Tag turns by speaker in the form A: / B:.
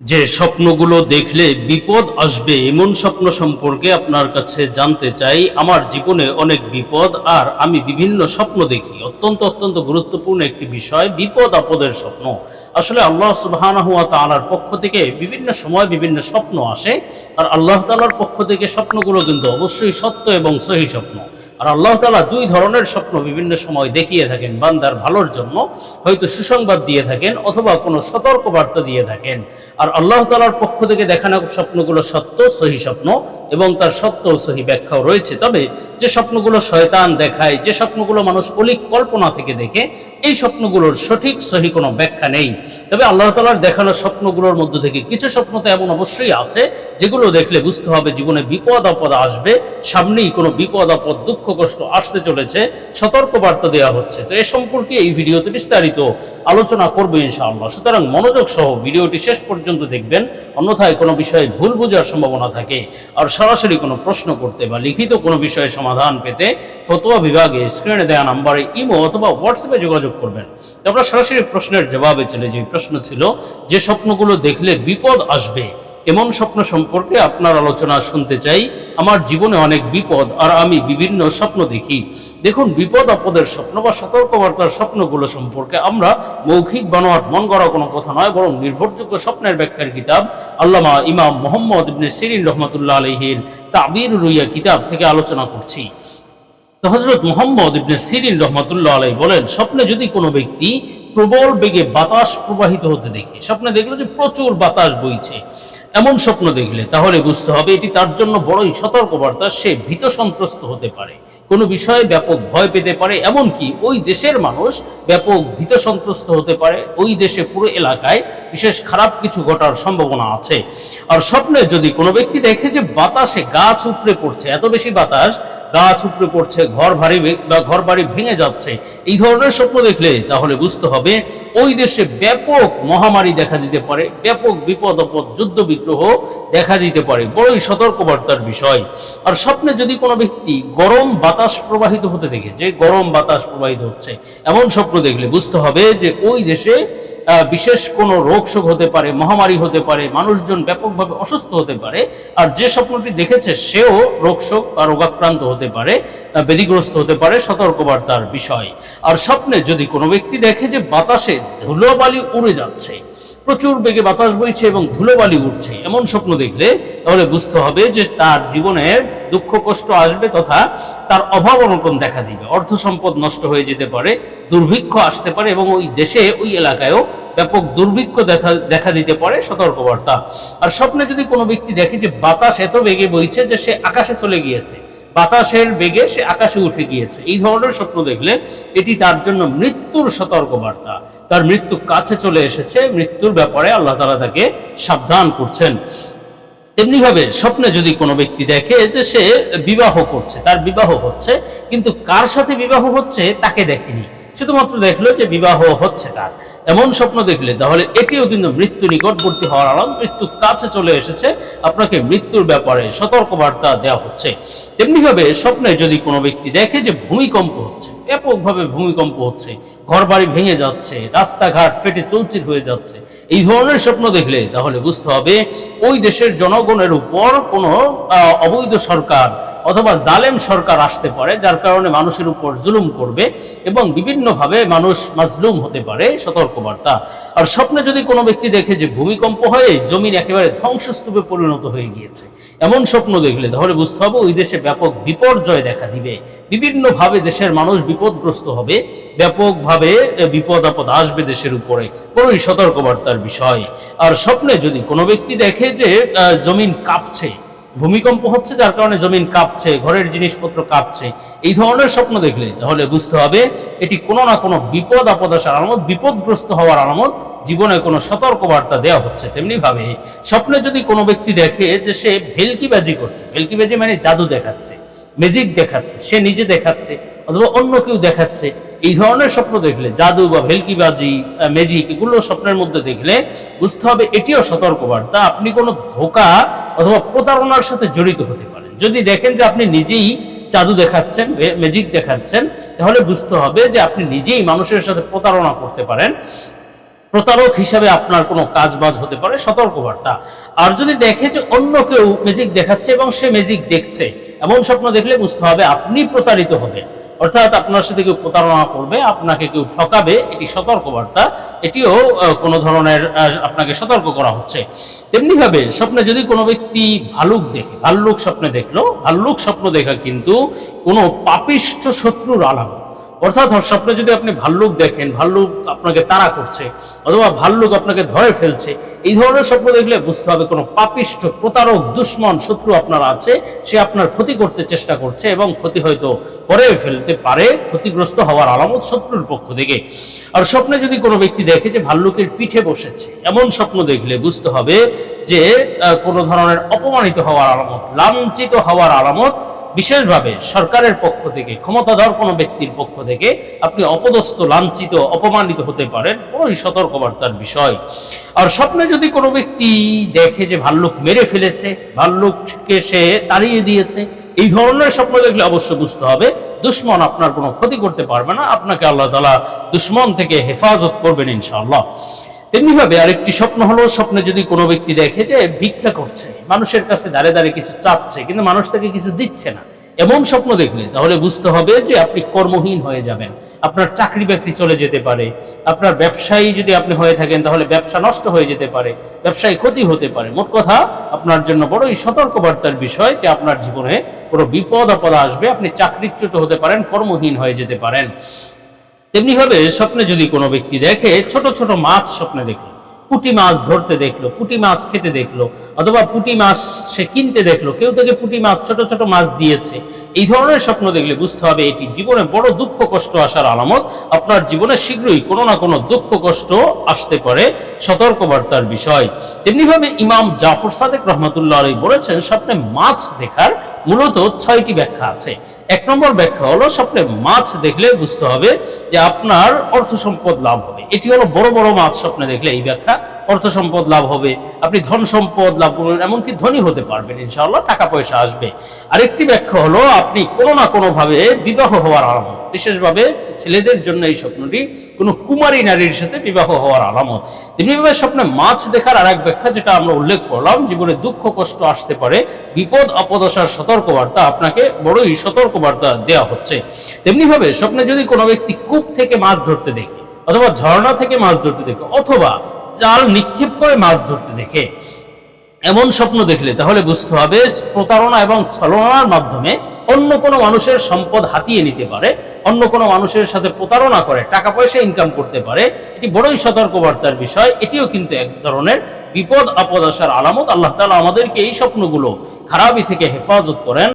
A: যে স্বপ্নগুলো দেখলে বিপদ আসবে, এমন স্বপ্ন সম্পর্কে আপনার কাছে জানতে চাই। আমার জীবনে অনেক বিপদ, আর আমি বিভিন্ন স্বপ্ন দেখি। অত্যন্ত অত্যন্ত গুরুত্বপূর্ণ একটি বিষয়, বিপদ আপদের স্বপ্ন। আসলে আল্লাহ সুবহানাহু ওয়া তাআলার পক্ষ থেকে বিভিন্ন সময় বিভিন্ন স্বপ্ন আসে, আর আল্লাহ তাআলার পক্ষ থেকে স্বপ্নগুলো কিন্তু অবশ্যই সত্য এবং সহি স্বপ্ন। আর আল্লাহ তালা দুই ধরনের স্বপ্ন বিভিন্ন সময় দেখিয়ে থাকেন বান্দার ভালোর জন্য। হয়তো সুসংবাদ দিয়ে থাকেন অথবা কোনো সতর্ক বার্তা দিয়ে থাকেন। আর আল্লাহ তালার পক্ষ থেকে দেখানো স্বপ্নগুলো সত্য, সহি স্বপ্ন এবং তার সত্য সহি ব্যাখ্যাও রয়েছে। তবে যে স্বপ্নগুলো শয়তান দেখায়, যে স্বপ্নগুলো মানুষ অলিক কল্পনা থেকে দেখে, এই স্বপ্নগুলোর সঠিক, সহি কোনো ব্যাখ্যা নেই। তবে আল্লাহ তালার দেখানো স্বপ্নগুলোর মধ্য থেকে কিছু স্বপ্ন তো এমন অবশ্যই আছে, যেগুলো দেখলে বুঝতে হবে জীবনে বিপদ আপদ আসবে, সামনেই কোনো বিপদ আপদ দুঃখ কষ্ট আসতে চলেছে সতর্ক বার্তা দেওয়া হচ্ছে। তো এ সম্পর্কে এই ভিডিওতে বিস্তারিত আলোচনা করব ইনশাআল্লাহ। সুতরাং মনোযোগ সহ ভিডিওটি শেষ পর্যন্ত দেখবেন, অন্যথায় কোনো বিষয়ে ভুল বোঝার সম্ভাবনা থাকে আর সরাসরি কোনো প্রশ্ন করতে বা লিখিত কোনো বিষয়ে সমাধান পেতে ফতোয়া বিভাগে স্ক্রিনে দেওয়া নাম্বারে ইমো অথবা হোয়াটসঅ্যাপে যোগাযোগ করবেন। আমরা সরাসরি প্রশ্নের জবাবে চলে যে প্রশ্ন ছিল, যে স্বপ্নগুলো দেখলে বিপদ আসবে এমন স্বপ্ন সম্পর্কে আপনার আলোচনা শুনতে চাই। আমার জীবনে অনেক বিপদ আর আমি বিভিন্ন স্বপ্ন দেখি। দেখুন, বিপদ আপদের স্বপ্ন বা সতর্কবার্তার স্বপ্নগুলো সম্পর্কে আমরা মৌখিক বানোয়াট মন গড়া কোনো কথা নয়, বরং নির্ভরযোগ্য স্বপ্নের ব্যাখ্যার কিতাব। আল্লামা ইমাম মোহাম্মদ ইবনে সিরিন রহমতুল্লাহ আলহির তাবির রুইয়া কিতাব থেকে আলোচনা করছি। তো হজরত মোহাম্মদ ইবনে সিরিন রহমতুল্লাহ আলাই বলেন, স্বপ্নে যদি কোনো ব্যক্তি প্রবল বেগে বাতাস প্রবাহিত হতে দেখে। স্বপ্নে দেখল যে প্রচুর বাতাস বইছে। এমন স্বপ্ন দেখলে তাহলে বুঝতে হবে এটি তার জন্য বড়ই সতর্কবার্তা, সে ভীত সন্ত্রস্ত হতে পারে। কোনো বিষয়ে ব্যাপক ভয় পেতে পারে, এমনকি ওই দেশের মানুষ ব্যাপক ভীত সন্ত্রস্ত হতে পারে। ওই দেশে পুরো এলাকায় বিশেষ খারাপ কিছু ঘটার সম্ভাবনা আছে। আর স্বপ্নে যদি কোনো ব্যক্তি দেখে যে বাতাসে গাছ উপড়ে পড়ছে, এত বেশি বাতাস, গাছ উপড়ে পড়ছে, ঘর ভারী বা ঘর বাড়ি ভেঙে যাচ্ছে, এই ধরনের স্বপ্ন দেখলে তাহলে বুঝতে হবে ওই দেশে ব্যাপক মহামারী দেখা দিতে পারে, ব্যাপক বিপদ, আপদ, যুদ্ধ বিগ্রহ দেখা দিতে পারে। বড়ই সতর্কবার্তার বিষয়। আর স্বপ্নে যদি কোনো ব্যক্তি গরম বাতাস প্রবাহিত হতে দেখে, যে গরম বাতাস প্রবাহিত হচ্ছে, এমন স্বপ্ন দেখলে বুঝতে হবে যে ওই দেশে বিশেষ কোনো রোগ শোক হতে পারে, মহামারী হতে পারে, মানুষজন ব্যাপকভাবে অসুস্থ হতে পারে, আর যে স্বপ্নটি দেখেছে সেও রোগ শোক বা রোগাক্রান্ত হতে পারে ব্যাধিগ্রস্ত হতে পারে, সতর্কবার্তার বিষয়। আর স্বপ্নে যদি কোনো ব্যক্তি দেখে যে বাতাসে ধুলোবালি উড়ে যাচ্ছে, প্রচুর বেগে বাতাস বইছে এবং ধুলোবালি উঠছে এমন স্বপ্ন দেখলে তাহলে বুঝতে হবে যে তার জীবনের দুঃখ, কষ্ট আসবে তথা তার অভাব অনটন দেখা দিবে। অর্থ সম্পদ নষ্ট হয়ে যেতে পারে, দুর্ভিক্ষ আসতে পারে এবং ওই দেশে, ওই এলাকায়ও ব্যাপক দুর্ভিক্ষ দেখা দেখা দিতে পারে সতর্কবার্তা। আর স্বপ্নে যদি কোনো ব্যক্তি দেখে যে বাতাস এত বেগে বইছে যে সে আকাশে চলে গিয়েছে, বাতাসের বেগে সে আকাশে উঠে গিয়েছে, এই ধরনের স্বপ্ন দেখলে এটি তার জন্য মৃত্যুর সতর্কবার্তা। তার মৃত্যু কাছে চলে এসেছে, মৃত্যুর ব্যাপারে আল্লাহ তালা তাকে সাবধান করছেন। তেমনিভাবে স্বপ্নে যদি কোনো ব্যক্তি দেখে যে সে বিবাহ করছে, তার বিবাহ হচ্ছে, কিন্তু কার সাথে বিবাহ হচ্ছে তাকে দেখেনি, শুধুমাত্র দেখল যে বিবাহ হচ্ছে তার। এমন স্বপ্ন দেখলে তাহলে এটিও কিন্তু মৃত্যু নিকটবর্তী হওয়ার আলাম মৃত্যু কাছে চলে এসেছে, আপনাকে মৃত্যুর ব্যাপারে সতর্কবার্তা দেওয়া হচ্ছে। তেমনিভাবে স্বপ্নে যদি কোনো ব্যক্তি দেখে যে ভূমিকম্প হচ্ছে, ব্যাপকভাবে ভূমিকম্প হচ্ছে ঘর বাড়ি ভেঙে যাচ্ছে, রাস্তাঘাট ফেটে চলচির হয়ে যাচ্ছে। এই ধরনের স্বপ্ন দেখলে তাহলে বুঝতে হবে, ওই দেশের জনগণের উপর কোনো অবৈধ সরকার অথবা জালেম সরকার আসতে পারে, যার কারণে মানুষের উপর জুলুম করবে এবং বিভিন্নভাবে মানুষ মাজলুম হতে পারে, সতর্কবার্তা। আর স্বপ্নে যদি কোনো ব্যক্তি দেখে যে ভূমিকম্প হয়ে জমিন একেবারে ধ্বংসস্তূপে পরিণত হয়ে গিয়েছে, এমন স্বপ্ন দেখলে তাহলে বুঝতে হবে ওই দেশে ব্যাপক বিপর্যয় দেখা দিবে। বিভিন্নভাবে দেশের মানুষ বিপদগ্রস্ত হবে, ব্যাপকভাবে বিপদ আপদ আসবে দেশের উপরে। বড়ই সতর্কবার্তার বিষয়। আর স্বপ্নে যদি কোনো ব্যক্তি দেখে যে জমিন কাঁপছে ভূমিকম্প হচ্ছে যার কারণে জমিন কাঁপছে, ঘরের জিনিসপত্র কাঁপছে। এই ধরনের স্বপ্ন দেখলে তাহলে বুঝতে হবে এটি কোনো না কোনো বিপদ, আপদ আসার আলামত, বিপদগ্রস্ত হওয়ার আলামত, জীবনে কোনো সতর্কবার্তা দেওয়া হচ্ছে তেমনি ভাবে স্বপ্নে যদি কোনো ব্যক্তি দেখে যে সে ভেলকিবাজি করছে, ভেলকিবাজি মানে জাদু দেখাচ্ছে ম্যাজিক দেখাচ্ছে, সে নিজে দেখাচ্ছে অথবা অন্য কেউ দেখাচ্ছে এই ধরনের স্বপ্ন দেখলে, জাদু বা ভেলকিবাজি ম্যাজিক এগুলো স্বপ্নের মধ্যে দেখলে বুঝতে হবে এটিও সতর্কবার্তা। আপনি কোনো ধোকা অথবা প্রতারণার সাথে জড়িত হতে পারেন। যদি দেখেন যে আপনি নিজেই জাদু দেখাচ্ছেন ম্যাজিক দেখাচ্ছেন, তাহলে বুঝতে হবে যে আপনি নিজেই মানুষের সাথে প্রতারণা করতে পারেন। প্রতারক হিসাবে আপনার কোনো কাজ বাজ হতে পারে, সতর্কবার্তা। আর যদি দেখে যে অন্য কেউ ম্যাজিক দেখাচ্ছে এবং সে ম্যাজিক দেখছে, এমন স্বপ্ন দেখলে বুঝতে হবে আপনি প্রতারিত হবেন। অর্থাৎ আপনার সাথে কেউ প্রতারণা করবে, আপনাকে কেউ ঠকাবে, এটি সতর্কবার্তা। এটিও কোনো ধরনের আপনাকে সতর্ক করা হচ্ছে। তেমনিভাবে স্বপ্নে যদি কোনো ব্যক্তি ভালুক দেখে, ভাল্লুক স্বপ্নে দেখল, ভাল্লুক স্বপ্ন দেখা কিন্তু কোনো পাপিষ্ঠ শত্রুর আলামত। অর্থাৎ স্বপ্নে যদি আপনি ভাল্লুক দেখেন, ভাল্লুক আপনাকে তাড়া করছে, অথবা ভাল্লুক আপনাকে ধরে ফেলছে, এই ধরনের স্বপ্ন দেখলে বুঝতে হবে কোনো পাপিষ্ঠ, প্রতারক, দুশ্মন, শত্রু আপনার আছে, সে আপনার ক্ষতি করতে চেষ্টা করছে এবং ক্ষতি হয়তো করে ফেলতে পারে, ক্ষতিগ্রস্ত হওয়ার আলামত শত্রুর পক্ষ থেকে। আর স্বপ্নে যদি কোনো ব্যক্তি দেখে যে ভাল্লুকের পিঠে বসেছে, এমন স্বপ্ন দেখলে বুঝতে হবে যে কোনো ধরনের অপমানিত হওয়ার আলামত, লাঞ্ছিত হওয়ার আলামত বিশেষভাবে সরকারের পক্ষ থেকে, ক্ষমতাধর কোনো ব্যক্তির পক্ষ থেকে আপনি অপদস্থ, লাঞ্ছিত, অপমানিত হতে পারেন বড়ই সতর্কবার্তার বিষয়। আর স্বপ্নে যদি কোনো ব্যক্তি দেখে যে ভাল্লুক মেরে ফেলেছে, ভাল্লুককে সে তাড়িয়ে দিয়েছে, এই ধরনের স্বপ্ন দেখলে অবশ্য বুঝতে হবে, দুশ্মন আপনার কোনো ক্ষতি করতে পারবে না, আপনাকে আল্লাহ তালা দুশ্মন থেকে হেফাজত করবেন ইনশাআল্লাহ। তেমনিভাবে আরেকটি স্বপ্ন হলো, স্বপ্নে যদি কোনো ব্যক্তি দেখে যে ভিক্ষা করছে, মানুষের কাছে দাঁড়ে দাঁড়িয়ে কিছু চাচ্ছে, কিন্তু মানুষ তাকে কিছু দিচ্ছে না, এমন স্বপ্ন দেখলে তাহলে বুঝতে হবে যে আপনি কর্মহীন হয়ে যাবেন, আপনার চাকরি বাকরি চলে যেতে পারে, আপনার ব্যবসায়ী যদি আপনি হয়ে থাকেন তাহলে ব্যবসা নষ্ট হয়ে যেতে পারে, ব্যবসায় ক্ষতি হতে পারে। মোট কথা, আপনার জন্য বড়ই সতর্কবার্তার বিষয় যে আপনার জীবনে কোনো বিপদ আপদ আসবে, আপনি চাকরিচ্যুত হতে পারেন, কর্মহীন হয়ে যেতে পারেন। তেমনিভাবে স্বপ্নে যদি কোনো ব্যক্তি দেখে, ছোট ছোট মাছ স্বপ্নে দেখল, পুঁটি মাছ ধরতে দেখল, পুঁটি মাছ খেতে দেখল, অথবা পুঁটি মাছ সে কিনতে দেখল, কেউ তাকে পুঁটি মাছ, ছোট ছোট মাছ দিয়েছে, এই ধরনের স্বপ্ন দেখলে বুঝতে হবে এটি জীবনে বড় দুঃখ কষ্ট আসার আলামত। আপনার জীবনে শীঘ্রই কোনো না কোনো দুঃখ কষ্ট আসতে পারে, সতর্কবার্তার বিষয়। তেমনিভাবে ইমাম জাফর সাদেক রহমতুল্লাহ বলেছেন, স্বপ্নে মাছ দেখার মূলত ছয়টি ব্যাখ্যা আছে। এক নম্বর ব্যাখ্যা হলো, স্বপ্নে মাছ দেখলে বুঝতে হবে যে আপনার অর্থ সম্পদ লাভ হবে। এটি হলো বড় বড় মাছ স্বপ্নে দেখলে এই ব্যাখ্যা অর্থ সম্পদ লাভ হবে। আপনি ধন সম্পদ লাভ করবেন, এমনকি ধনী হতে পারবেন, ইনশাআল্লাহ টাকা পয়সা আসবে। আরেকটি ব্যাখ্যা হলো, আপনি কোনো না কোনোভাবে বিবাহ হওয়ার আরম্ভ, বিশেষভাবে ছেলেদের জন্য এই স্বপ্নটি কোনো কুমারী নারীর সাথে বিবাহ হওয়ার আলামত। তেমনিভাবে স্বপ্নে মাছ দেখার আর এক ব্যাখ্যা যেটা আমরা উল্লেখ করলাম, জীবনে দুঃখ, কষ্ট আসতে পারে, বিপদ অপদশার সতর্কবার্তা আপনাকে বড়ই সতর্কবার্তা দেওয়া হচ্ছে। তেমনিভাবে স্বপ্নে যদি কোনো ব্যক্তি কূপ থেকে মাছ ধরতে দেখে, অথবা ঝর্ণা থেকে মাছ ধরতে দেখে, অথবা জাল নিক্ষেপ করে মাছ ধরতে দেখে এমন স্বপ্ন দেখলে, তাহলে বুঝতে হবে প্রতারণা এবং ছলনার মাধ্যমে অন্য কোনো মানুষের সম্পদ হাতিয়ে নিতে পারে, অন্য কোনো মানুষের সাথে প্রতারণা করে, টাকা পয়সা ইনকাম করতে পারে। এটি বড়ই সতর্কবার্তার বিষয়। এটিও কিন্তু এক ধরনের বিপদ আপদ আসার আলামত। আল্লাহ তালা আমাদেরকে এই স্বপ্নগুলো খারাপই থেকে হেফাজত করেন।